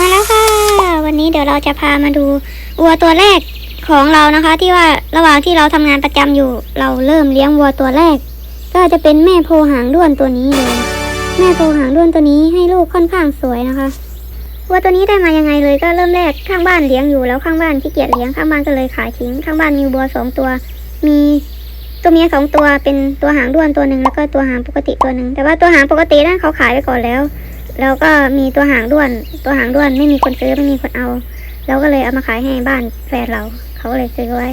มาแล้วค่ะ วันนี้เดี๋ยวเราจะพามาดูวัวตัวแรกของเรานะคะ ที่ว่าระหว่างที่เราทำงานประจำอยู่ เราเริ่มเลี้ยงวัวตัวแรก ก็จะเป็นแม่โพหางด้วนตัวนี้เลยแม่โพหางด้วนตัวนี้ให้ลูกค่อนข้างสวยนะคะวัวตัวนี้ได้มายังไงเลยก็เริ่มแรกข้างบ้านเลี้ยงอยู่แล้วข้างบ้านขี้เกียจเลี้ยงข้างบ้านก็เลยขายทิ้งข้างบ้านมีวัวสองตัว มีตัวเมียสองตัวเป็นตัวหางด้วนตัวหนึ่งแล้วก็ตัวหางปกติตัวหนึ่งแต่ว่าตัวหางปกตินั่นเขาขายไปก่อนแล้ว แล้วก็มีตัวหางด้วน ตัวหางด้วนไม่มีคนซื้อไม่มีคนเอา เราก็เลยเอามาขายให้บ้านแฟนเรา เขาก็เลยซื้อไว้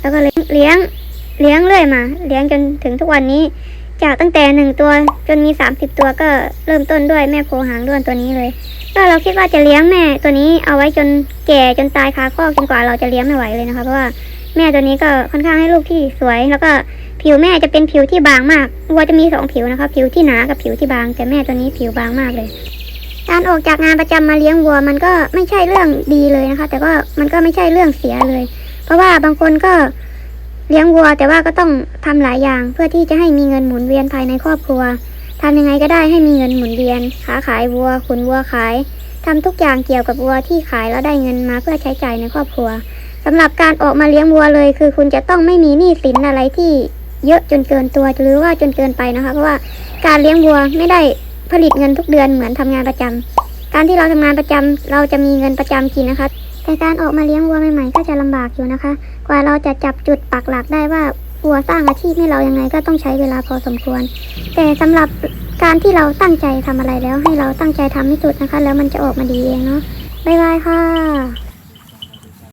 แล้วก็เลยเลี้ยง เลี้ยงเรื่อยมา เลี้ยงจนถึงทุกวันนี้ จากตั้งแต่หนึ่งตัวจนมีสามสิบตัวก็เริ่มต้นด้วยแม่โพหางด้วนตัวนี้เลย ก็เราคิดว่าจะเลี้ยงแม่ตัวนี้เอาไว้จนแก่จนตายคาคอกจนกว่าเราจะเลี้ยงไม่ไหวเลยนะคะ เพราะว่าแม่ตัวนี้ก็ค่อนข้างให้ลูกที่สวยแล้วก็ ผิวแม่จะเป็นผิวที่บางมากวัวจะมีสองผิวนะคะ ผิวที่หนากับผิวที่บาง แต่แม่ตัวนี้ผิวบางมากเลย การออกจากงานประจำมาเลี้ยงวัวมันก็ไม่ใช่เรื่องดีเลยนะคะ แต่ก็มันก็ไม่ใช่เรื่องเสียเลย เพราะว่าบางคนก็เลี้ยงวัว แต่ว่าก็ต้องทำหลายอย่างเพื่อที่จะให้มีเงินหมุนเวียนภายในครอบครัวทำยังไงก็ได้ให้มีเงินหมุนเวียนค้าขายวัวขุนวัวขายทำทุกอย่างเกี่ยวกับวัวที่ขายแล้วได้เงินมาเพื่อใช้จ่ายในครอบครัวสำหรับการออกมาเลี้ยงวัวเลย คือคุณจะต้องไม่มีหนี้สินอะไรที่ เยอะจนเกินตัวหรือว่าจนเกินไปนะคะ เพราะว่าการเลี้ยงวัวไม่ได้ผลิตเงินทุกเดือนเหมือนทำงานประจำการที่เราทำงานประจำเราจะมีเงินประจำกินนะคะ แต่การออกมาเลี้ยงวัวใหม่ๆก็จะลำบากอยู่นะคะ กว่าเราจะจับจุดปักหลักได้ว่าวัวสร้างอาชีพให้เรายังไงก็ต้องใช้เวลาพอสมควร แต่สำหรับการที่เราตั้งใจทำอะไรแล้วให้เราตั้งใจทำให้สุดนะคะ แล้วมันจะออกมาดีเองเนาะบ๊ายบายค่ะ